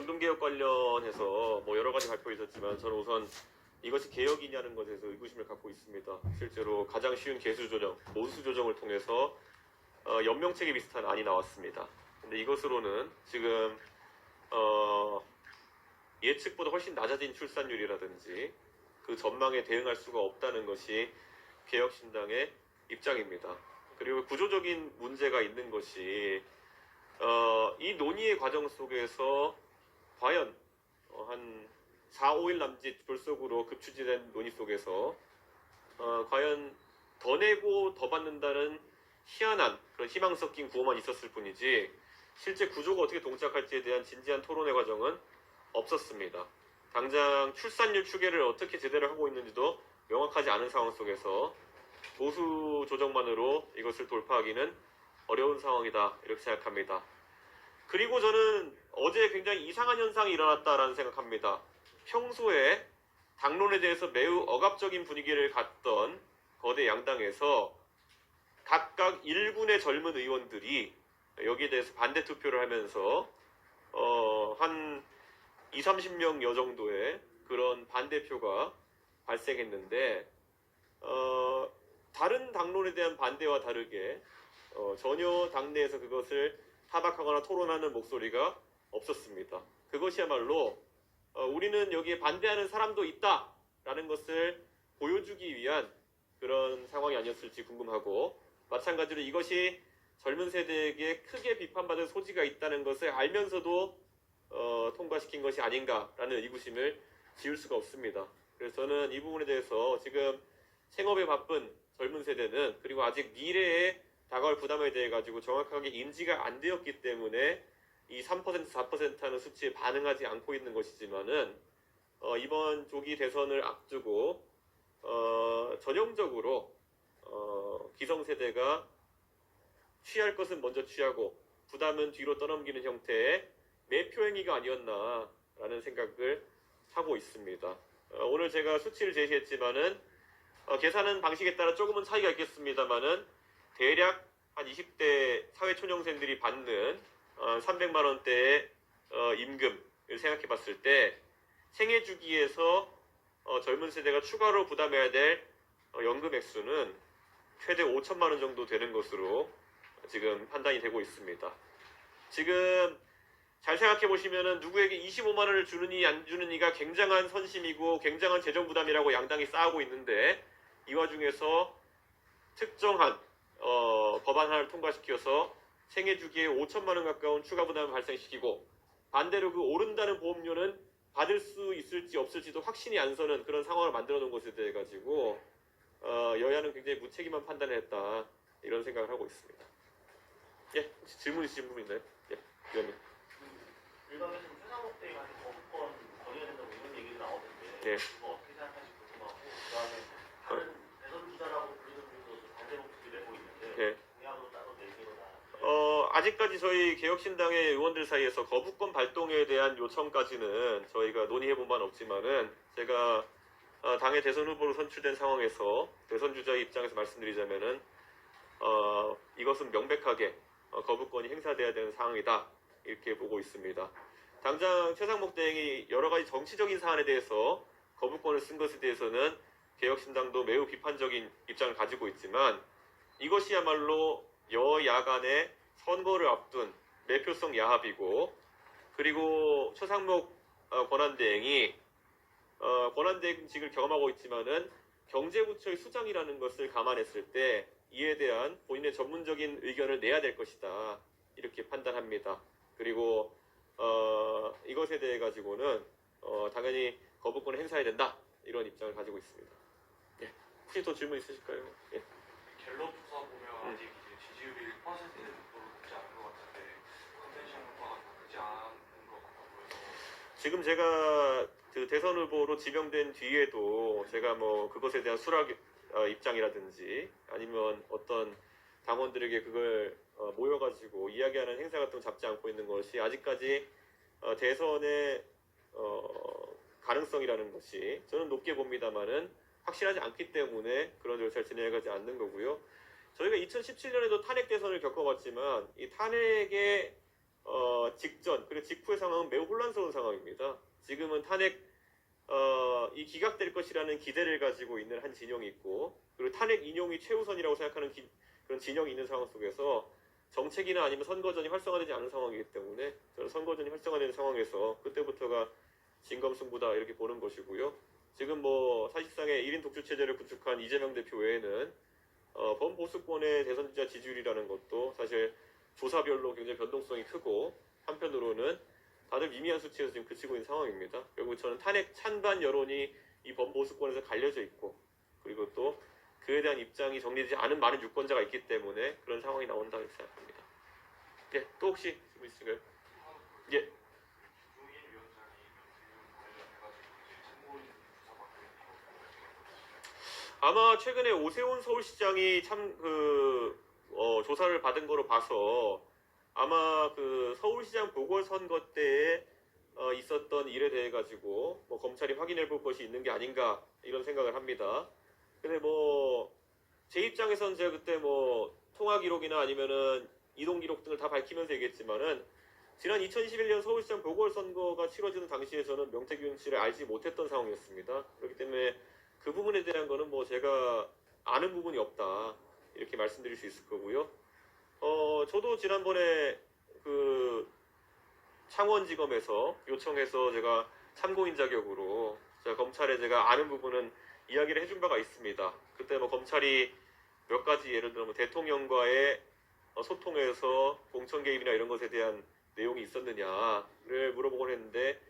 연금 개혁 관련해서 뭐 여러 가지 발표 있었지만 저는 우선 이것이 개혁이냐는 것에서 의구심을 갖고 있습니다. 실제로 가장 쉬운 개수 조정, 모수 조정을 통해서 어, 연명책이 비슷한 안이 나왔습니다. 근데 이것으로는 지금 어, 예측보다 훨씬 낮아진 출산율이라든지 그 전망에 대응할 수가 없다는 것이 개혁신당의 입장입니다. 그리고 구조적인 문제가 있는 것이 어, 이 논의의 과정 속에서 과연 어, 한 4, 5일 남짓 졸속으로 급추진된 논의 속에서 어, 과연 더 내고 더 받는다는 희한한 그런 희망 섞인 구호만 있었을 뿐이지 실제 구조가 어떻게 동작할지에 대한 진지한 토론의 과정은 없었습니다. 당장 출산율 추계를 어떻게 제대로 하고 있는지도 명확하지 않은 상황 속에서 보수 조정만으로 이것을 돌파하기는 어려운 상황이다 이렇게 생각합니다. 그리고 저는 어제 굉장히 이상한 현상이 일어났다라는 생각합니다. 평소에 당론에 대해서 매우 억압적인 분위기를 갖던 거대 양당에서 각각 일군의 젊은 의원들이 여기에 대해서 반대 투표를 하면서 어, 한 2, 30명 여 정도의 그런 반대표가 발생했는데 어, 다른 당론에 대한 반대와 다르게 어, 전혀 당내에서 그것을 타박하거나 토론하는 목소리가 없었습니다. 그것이야말로 어, 우리는 여기에 반대하는 사람도 있다라는 것을 보여주기 위한 그런 상황이 아니었을지 궁금하고 마찬가지로 이것이 젊은 세대에게 크게 비판받을 소지가 있다는 것을 알면서도 어, 통과시킨 것이 아닌가라는 의구심을 지울 수가 없습니다. 그래서 저는 이 부분에 대해서 지금 생업에 바쁜 젊은 세대는 그리고 아직 미래에 다가올 부담에 대해 가지고 정확하게 인지가 안 되었기 때문에 이 3% 4% 하는 수치에 반응하지 않고 있는 것이지만은 어, 이번 조기 대선을 앞두고 어, 전형적으로 어, 기성세대가 취할 것은 먼저 취하고 부담은 뒤로 떠넘기는 형태의 매표 행위가 아니었나라는 생각을 하고 있습니다. 어, 오늘 제가 수치를 제시했지만은 어, 계산은 방식에 따라 조금은 차이가 있겠습니다만은 대략 한 20대 사회초년생들이 받는 어, 300만 원대의 어, 임금을 생각해 봤을 때 생애 주기에서 어, 젊은 세대가 추가로 부담해야 될 어, 연금 액수는 최대 5천만 원 정도 되는 것으로 지금 판단이 되고 있습니다. 지금 잘 생각해 보시면은 누구에게 25만 원을 주느니 안 주느니가 굉장한 선심이고 굉장한 재정 부담이라고 양당이 싸우고 있는데 이 와중에서 특정한 어, 법안 하나를 통과시켜서 생애 주기에 5천만 원 가까운 추가 부담을 발생시키고 반대로 그 오른다는 보험료는 받을 수 있을지 없을지도 확신이 안 서는 그런 상황을 만들어 놓은 것에 대해 가지고 어, 여야는 굉장히 무책임한 판단을 했다 이런 생각을 하고 있습니다. 예, 혹시 질문 있으신 분 있나요? 예, 위원님. 일각에서 최상목 대행한테 거부권 걸어야 된다고 이런 얘기도 나오던데 예. 그거 어떻게 궁금하고 그다음에 다른 대선 주자라고 부르는 분들도 반대 목소리 내고 있는데 예. 공약으로 따로 내기거나 어, 아직까지 저희 개혁신당의 의원들 사이에서 거부권 발동에 대한 요청까지는 저희가 논의해 본 바는 없지만은 제가 어, 당의 대선 후보로 선출된 상황에서 대선 주자의 입장에서 말씀드리자면은 어, 이것은 명백하게 어, 거부권이 행사돼야 되는 상황이다 이렇게 보고 있습니다. 당장 최상목 대행이 여러 가지 정치적인 사안에 대해서 거부권을 쓴 것에 대해서는 개혁신당도 매우 비판적인 입장을 가지고 있지만 이것이야말로 여야 간의 선거를 앞둔 매표성 야합이고 그리고 최상목 어, 권한대행이 어, 권한대행직을 경험하고 있지만은 경제부처의 수장이라는 것을 감안했을 때 이에 대한 본인의 전문적인 의견을 내야 될 것이다 이렇게 판단합니다. 그리고 어, 이것에 대해 가지고는 어, 당연히 거부권을 행사해야 된다 이런 입장을 가지고 있습니다. 예. 혹시 더 질문 있으실까요? 예. 갤럽 조사 보면 음. 아직 지지율이 1%정도로 높지 않은 것 같은데 컨벤션 효과가 크지 않은 것 같아 보여서 지금 제가 그 대선 후보로 지명된 뒤에도 제가 뭐 그것에 대한 수락 어, 입장이라든지 아니면 어떤 당원들에게 그걸 어, 모여가지고 이야기하는 행사 같은 걸 잡지 않고 있는 것이 아직까지 어, 대선의 어, 가능성이라는 것이 저는 높게 봅니다만은 확실하지 않기 때문에 그런 절차를 진행하지 않는 거고요. 저희가 2017년에도 탄핵 대선을 겪어봤지만 이 탄핵의 어, 직전 그리고 직후의 상황은 매우 혼란스러운 상황입니다. 지금은 탄핵 어, 이 기각될 것이라는 기대를 가지고 있는 한 진영이 있고 그리고 탄핵 인용이 최우선이라고 생각하는 기- 그런 진영이 있는 상황 속에서 정책이나 아니면 선거전이 활성화되지 않은 상황이기 때문에 저는 선거전이 활성화되는 상황에서 그때부터가 진검승부다 이렇게 보는 것이고요. 지금 뭐 사실상의 1인 독주 체제를 구축한 이재명 대표 외에는 어, 범보수권의 대선 주자 지지율이라는 것도 사실 조사별로 굉장히 변동성이 크고 한편으로는 다들 미미한 수치에서 지금 그치고 있는 상황입니다. 결국 저는 탄핵 찬반 여론이 이 범보수권에서 갈려져 있고 그리고 또 그에 대한 입장이 정리되지 않은 많은 유권자가 있기 때문에 그런 상황이 나온다 이렇게 생각합니다. 예, 또 혹시 질문 있으신가요? 예. 아마 최근에 오세훈 서울시장이 참그 조사를 받은 거로 봐서 아마 그 서울시장 보궐선거 때에 어, 있었던 일에 대해 가지고 뭐 검찰이 확인해 볼 것이 있는 게 아닌가 이런 생각을 합니다. 근데 뭐 제 입장에서는 제가 그때 뭐 통화 기록이나 아니면은 이동 기록 등을 다 밝히면서 얘기했지만은 지난 2021년 서울시장 보궐선거가 치러지는 당시에 저는 명태균 씨를 알지 못했던 상황이었습니다. 그렇기 때문에 그 부분에 대한 거는 뭐 제가 아는 부분이 없다 이렇게 말씀드릴 수 있을 거고요. 어 저도 지난번에 그 창원지검에서 요청해서 제가 참고인 자격으로 제가 검찰에 제가 아는 부분은 이야기를 해준 바가 있습니다. 그때 뭐 검찰이 몇 가지 예를 들어 뭐 대통령과의 어, 소통에서 공천 개입이나 이런 것에 대한 내용이 있었느냐를 물어보곤 했는데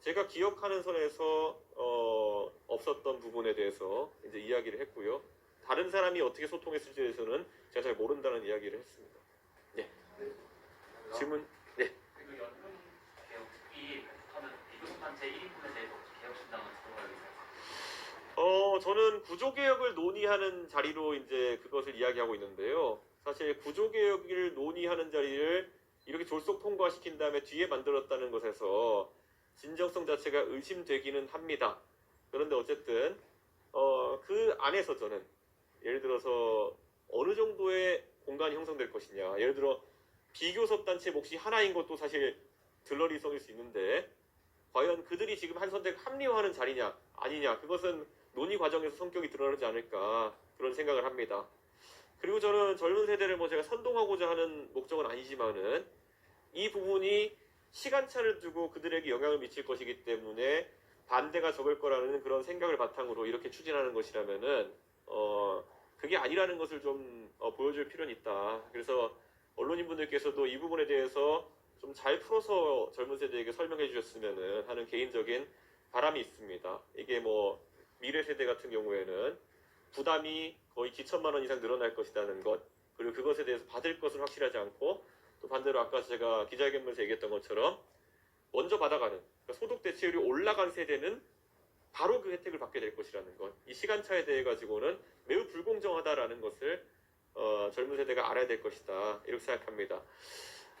제가 기억하는 선에서 어, 없었던 부분에 대해서 이제 이야기를 했고요. 다른 사람이 어떻게 소통했을지에 대해서는 제가 잘 모른다는 이야기를 했습니다. 질문? 네. 그리고 연금 개혁 특히 발족하는 비교섭단체 1인분에 대해서 개혁 신당은 들어가야 되나요? 어, 저는 구조개혁을 논의하는 자리로 이제 그것을 이야기하고 있는데요. 사실 구조개혁을 논의하는 자리를 이렇게 졸속 통과시킨 다음에 뒤에 만들었다는 것에서 진정성 자체가 의심되기는 합니다. 그런데 어쨌든, 어, 그 안에서 저는 예를 들어서 어느 정도의 공간이 형성될 것이냐. 예를 들어 비교섭 단체 몫이 하나인 것도 사실 들러리성일 수 있는데 과연 그들이 지금 한 선택 합리화하는 자리냐 아니냐 그것은 논의 과정에서 성격이 드러나지 않을까 그런 생각을 합니다. 그리고 저는 젊은 세대를 뭐 제가 선동하고자 하는 목적은 아니지만은 이 부분이 시간차를 두고 그들에게 영향을 미칠 것이기 때문에 반대가 적을 거라는 그런 생각을 바탕으로 이렇게 추진하는 것이라면은 어 그게 아니라는 것을 좀 어, 보여줄 필요는 있다. 그래서 언론인 분들께서도 이 부분에 대해서 좀 잘 풀어서 젊은 세대에게 설명해 주셨으면 하는 개인적인 바람이 있습니다. 이게 뭐 미래 세대 같은 경우에는 부담이 거의 기천만 원 이상 늘어날 것이라는 것 그리고 그것에 대해서 받을 것은 확실하지 않고 또 반대로 아까 제가 기자회견에서 얘기했던 것처럼 먼저 받아가는 그러니까 소득 대체율이 올라간 세대는 바로 그 혜택을 받게 될 것이라는 것. 이 시간차에 대해 가지고는 매우 불공정하다라는 것을 어, 젊은 세대가 알아야 될 것이다. 이렇게 생각합니다.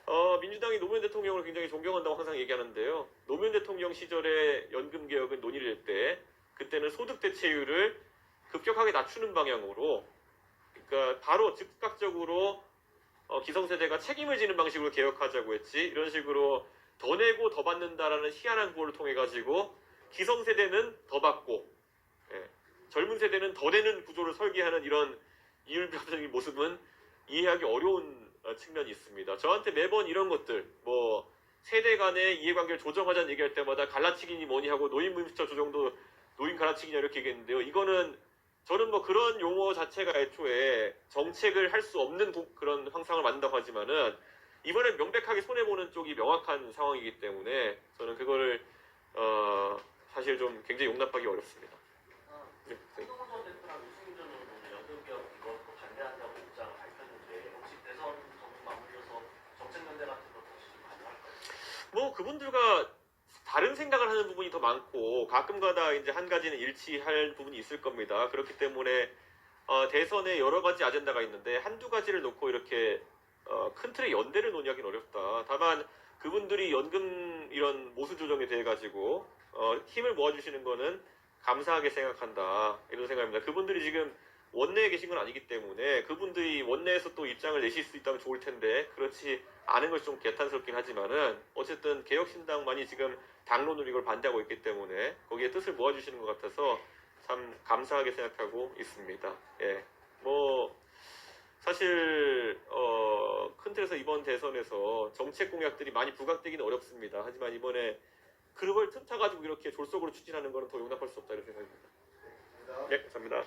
어, 민주당이 노무현 대통령을 굉장히 존경한다고 항상 얘기하는데요. 노무현 대통령 시절에 연금 개혁을 논의를 할 때 그때는 소득 대체율을 급격하게 낮추는 방향으로 그러니까 바로 즉각적으로 어, 기성세대가 책임을 지는 방식으로 개혁하자고 했지 이런 식으로 더 내고 더 받는다라는 희한한 구호를 통해 가지고 기성세대는 더 받고 예, 젊은 세대는 더 내는 구조를 설계하는 이런 이율배반적인 모습은 이해하기 어려운 어, 측면이 있습니다. 저한테 매번 이런 것들 뭐 세대 간의 이해관계를 조정하자는 얘기할 때마다 갈라치기니 뭐니 하고 노인 문수처 조정도 노인 갈라치기냐 이렇게 얘기했는데요. 이거는 저는 뭐 그런 용어 자체가 애초에 정책을 할 수 없는 고- 그런 황상을 만든다고 하지만은 이번엔 명백하게 손해보는 쪽이 명확한 상황이기 때문에 저는 그거를 어, 사실 좀 굉장히 용납하기 어렵습니다. 네, 네. 가능할까요? 뭐 그분들과 다른 생각을 하는 부분이 더 많고 가끔가다 이제 한 가지는 일치할 부분이 있을 겁니다. 그렇기 때문에 어, 대선에 여러 가지 아젠다가 있는데 한두 가지를 놓고 이렇게 어, 큰 틀의 연대를 논의하기는 어렵다. 다만 그분들이 연금 이런 모수 조정에 대해 가지고 어, 힘을 모아주시는 거는 감사하게 생각한다 이런 생각입니다. 그분들이 지금 원내에 계신 건 아니기 때문에 그분들이 원내에서 또 입장을 내실 수 있다면 좋을 텐데 그렇지 않은 것이 좀 개탄스럽긴 하지만은 어쨌든 개혁신당만이 지금 당론으로 이걸 반대하고 있기 때문에 거기에 뜻을 모아주시는 것 같아서 참 감사하게 생각하고 있습니다. 예, 뭐 사실 어, 큰 틀에서 이번 대선에서 정책 공약들이 많이 부각되기는 어렵습니다. 하지만 이번에 그걸 틈타 가지고 이렇게 졸속으로 추진하는 것은 더 용납할 수 없다 이런 생각입니다. 네, 감사합니다.